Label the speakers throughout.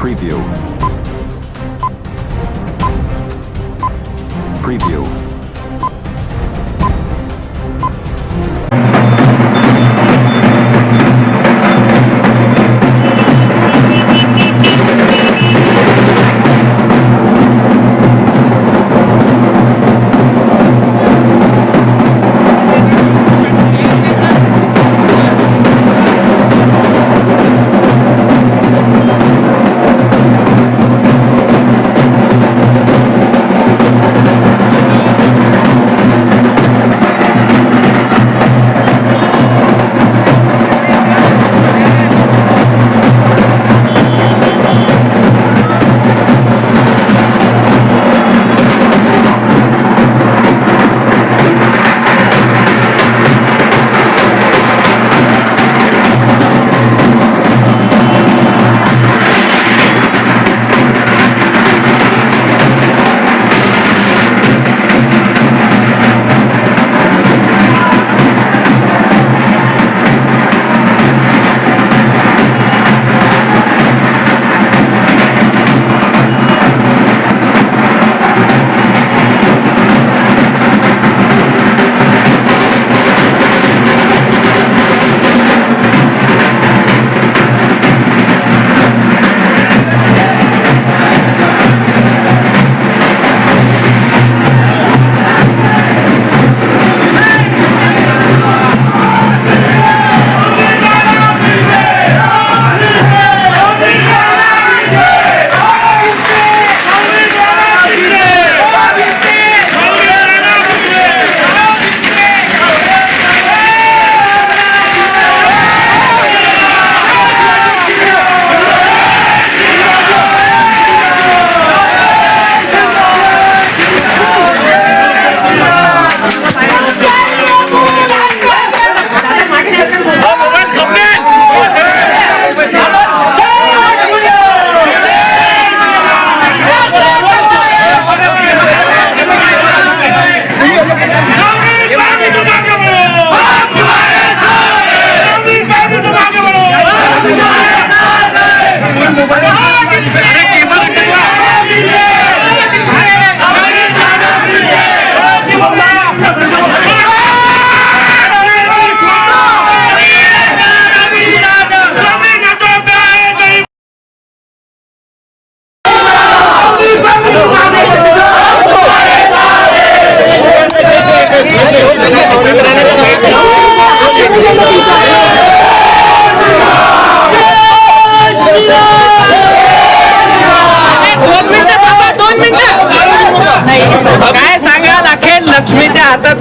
Speaker 1: Preview. Preview.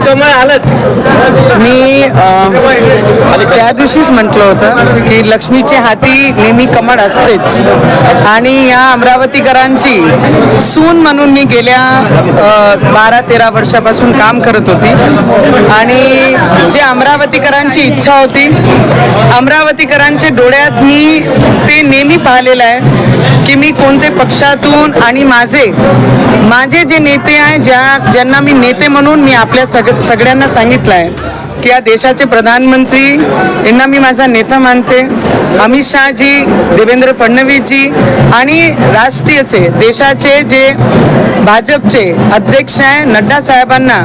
Speaker 2: कमळ आलंच.
Speaker 3: मी त्या दिवशीच म्हटलं होतं की लक्ष्मीची हाती नेहमी कमळ असतेच. आणि या अमरावतीकरांची सून म्हणून मी गेल्या बारा तेरा वर्षापासून काम करत होती. आणि जे अमरावतीकरांची इच्छा होती अमरावतीकरांच्या डोळ्यात मी ते नेहमी पाहिलेलं आहे की मी कोणते पक्षातून आणि माझे माझे जे नेते आहे ज्या ज्यांना मी नेते म्हणून मी आपल्या सग सगळ्यांना सांगितलं आहे की या देशाचे प्रधानमंत्री यांना मी माझा नेता मानते. अमित शहाजी देवेंद्र फडणवीसजी आणि राष्ट्रीयचे देशाचे जे भाजपचे अध्यक्ष आहे नड्डा साहेबांना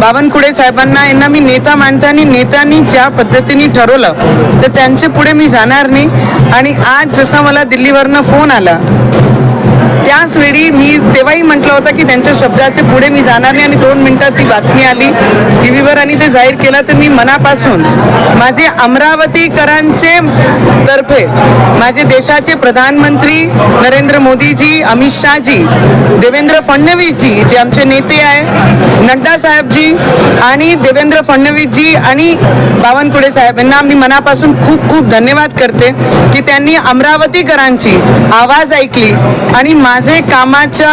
Speaker 3: बावनकुळे साहेबांना यांना मी नेता मानते आणि नेत्यांनी ज्या पद्धतीने ठरवलं तर त्यांच्या पुढे मी जाणार नाही. आणि आज जसा मला दिल्लीवरनं फोन आला त्याच वेळी मी तेव्हाही म्हटलं होतं की त्यांच्या शब्दाचे पुढे मी जाणार नाही आणि दोन मिनिटात ती बातमी आली. टी व्हीवर आणि ते जाहीर केलं तर मी मनापासून माझे अमरावतीकरांचे तर्फे माझे देशाचे प्रधानमंत्री नरेंद्र मोदीजी अमित शहाजी देवेंद्र फडणवीसजी जे आमचे नेते आहे नड्डा साहेबजी आणि देवेंद्र फडणवीसजी आणि बावनकुळे साहेब यांना मी मनापासून खूप खूप धन्यवाद करते की त्यांनी अमरावतीकरांची आवाज ऐकली आणि माझे कामाच्या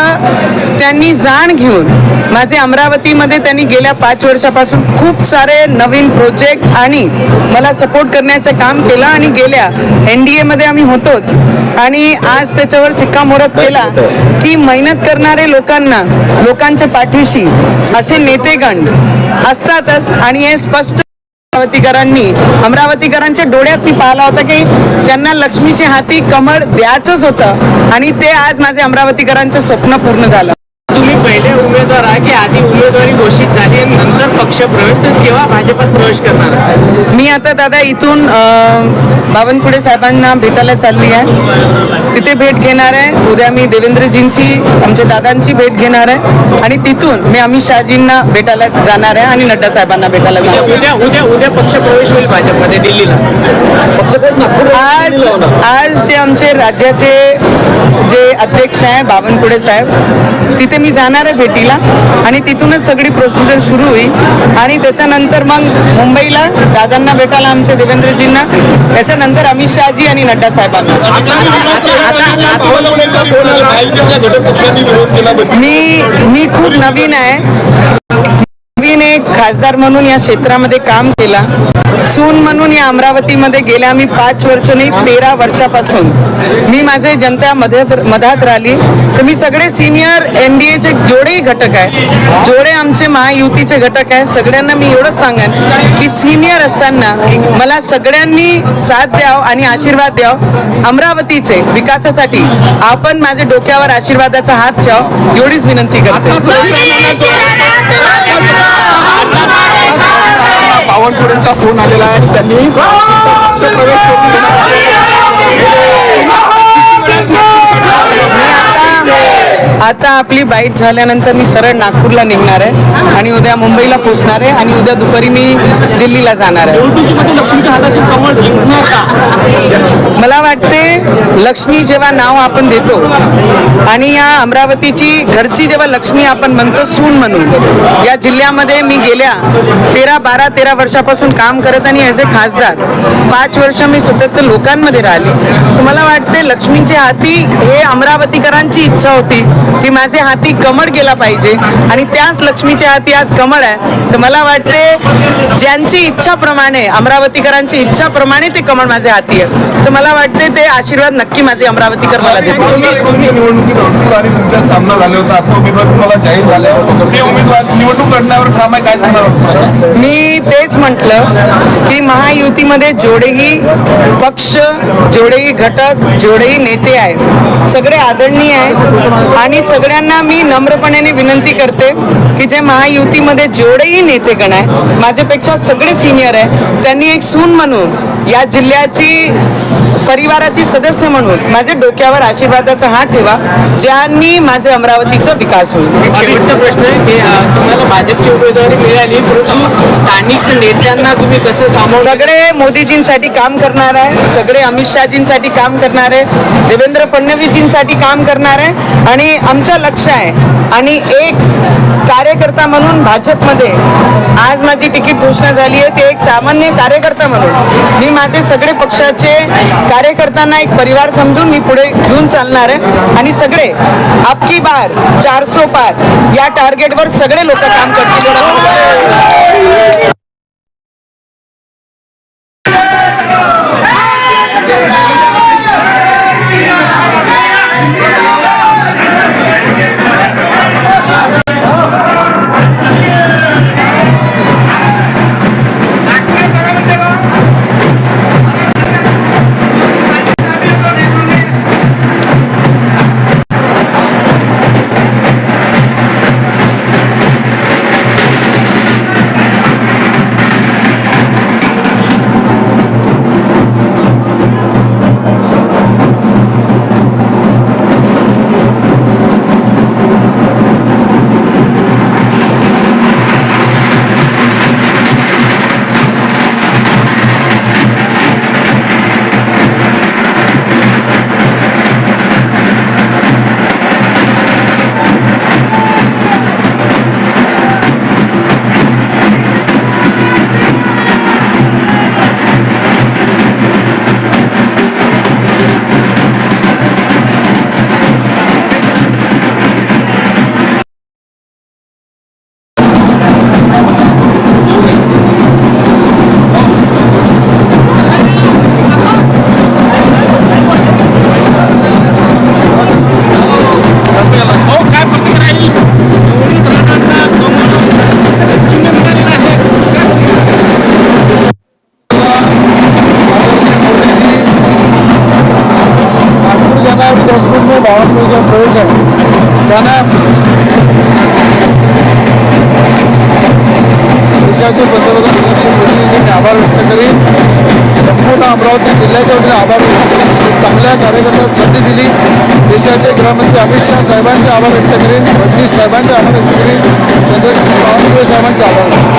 Speaker 3: त्यांनी जाण घेऊन माझे अमरावतीमध्ये त्यांनी गेल्या पाच वर्षापासून खूप सारे नवीन प्रोजेक्ट आणि मला सपोर्ट करण्याचं काम केलं आणि गेल्या एन डी एमध्ये आम्ही होतोच. आणि आज त्याच्यावर शिक्कामोर्तब केला की मेहनत करणारे लोकांना लोकांच्या पाठीशी असे नेतेगण असतातच. आणि हे स्पष्ट अमरावतीकरांनी. अमरावतीकरांच्या डोळ्यात मी पाहिला होता की त्यांना लक्ष्मीचे हाती कमळ द्यायचंच होतं आणि ते आज माझे अमरावतीकरांचं स्वप्न पूर्ण झालं.
Speaker 2: तुम्ही पहिले उमेदवार आहे की आधी उमेदवारी घोषित पक्ष प्रवेश तर केव्हा भाजपात प्रवेश करणार?
Speaker 3: मी आता दादा इथून बावनकुळे साहेबांना भेटायला चालली आहे. तिथे भेट घेणार आहे. उद्या मी देवेंद्रजींची आमच्या दादांची भेट घेणार आहे. आणि तिथून मी अमित शहाजींना भेटायला जाणार आहे आणि नड्डा साहेबांना भेटायला जाणार आहे.
Speaker 2: उद्या उद्या उद्या पक्ष प्रवेश होईल भाजपमध्ये दिल्लीला.
Speaker 3: आज आज जे आमचे राज्याचे जे अध्यक्ष आहे बावनकुळे साहेब तिथे मी जाणार आहे भेटीला आणि तिथूनच सगळी प्रोसिजर सुरू होईल आणि त्याच्यानंतर मग मुंबईला दादांना भेटायला आमच्या देवेंद्रजींना त्याच्यानंतर अमित शहाजी आणि नड्डा साहेबांना मी मी खूप नवीन आहे खासदार म्हणून या क्षेत्रामध्ये काम केला. सून म्हणून या अमरावतीमध्ये गेल्या मी पाच वर्ष नाही तेरा वर्षापासून. मी माझे जनता मधात मधात राहिली. तर मी सगळे सिनियर एन डी एचे जेवढेही घटक आहे. जेवढे आमचे महायुतीचे घटक आहे. सगळ्यांना मी एवढंच सांगेन की सिनियर असताना मला सगळ्यांनी साथ द्याव आणि आशीर्वाद द्याव. अमरावतीचे विकासासाठी आपण माझ्या डोक्यावर आशीर्वादाचा हात ठेव. एवढीच विनंती करतो.
Speaker 1: बावनकुळेंचा फोन आलेला आहे आणि त्यांनी प्रवेश करून
Speaker 3: आता आपली बाईट झाल्यानंतर मी सरळ नागपूरला निघणार आहे आणि उद्या मुंबईला पोहोचणार आहे आणि उद्या दुपारी मी दिल्लीला जाणार आहे. मला वाटते लक्ष्मी जेव्हा नाव आपण देतो आणि या अमरावतीची घरची जेव्हा लक्ष्मी आपण म्हणतो सून म्हणून या जिल्ह्यामध्ये मी गेल्या तेरा बारा तेरा वर्षापासून काम करत आणि ॲज ए खासदार पाच वर्ष मी सतत लोकांमध्ये राहिली. तर मला वाटते लक्ष्मीच्या हाती हे अमरावतीकरांची इच्छा होती? की माझे हाती कमळ गेला पाहिजे आणि त्याच लक्ष्मीच्या हाती आज कमळ आहे. तर मला वाटते ज्यांची इच्छाप्रमाणे अमरावतीकरांची इच्छाप्रमाणे ते कमळ माझ्या हाती आहे. तर मला वाटते ते आशीर्वाद नक्की माझे अमरावतीकर मला देतील.
Speaker 1: अगोदर कोणत्या निवडणुकीत अडसूळ आणि तुमचा सामना झाला होता? आता उमेदवार तुम्हाला जाहीर झाले ते उमेदवार निवडणूक लढण्यावर ठाम आहे काय सांगणार
Speaker 3: मी तेच म्हटलं की महायुतीमध्ये जेवढेही पक्ष जेवढेही घटक जेवढेही नेते आहेत सगळे आदरणीय आहे आणि सगळ्यांना मी नम्रपणाने विनंती करते की जे महायुतीमध्ये जेवढेही नेतेगण आहे माझ्यापेक्षा सगळे सिनियर आहे त्यांनी एक सून म्हणून या जिल्ह्याची परिवाराची सदस्य म्हणून माझ्या डोक्यावर आशीर्वादाचा हात ठेवा ज्यांनी माझे अमरावतीचा विकास होईल.
Speaker 2: प्रश्न आहे की तुम्हाला भाजपची उमेदवारी मिळाली परंतु स्थानिक नेत्यांना तुम्ही कसं सामोरं
Speaker 3: सगळे मोदीजींसाठी काम करणार आहे सगळे अमित शहाजींसाठी काम करणार आहे देवेंद्र फडणवीसजींसाठी काम करणार आहे आणि आमचं लक्ष आहे. आणि एक कार्यकर्ता म्हणून भाजपमध्ये आज माझी तिकीट घोषणा झाली आहे. ते एक सामान्य कार्यकर्ता म्हणून. मी माझे सगळे पक्षाचे कार्यकर्त्यांना एक परिवार समजून मी पुढे घेऊन चालणार आहे. आणि सगळे आपकी बार चारसो पार या टार्गेटवर सगळे लोक काम करतील.
Speaker 4: देशाचे पंतप्रधान नरेंद्र मोदींचे मी आभार व्यक्त करीन. संपूर्ण अमरावती जिल्ह्याच्या वतीने आभार व्यक्त चांगल्या कार्यकर्त्यात संधी दिली. देशाचे गृहमंत्री अमित शहा साहेबांचे आभार व्यक्त करीन. फडणवीस साहेबांचे आभार व्यक्त करीन. चंद्रकांत बावनकुळे साहेबांचे आभार व्यक्त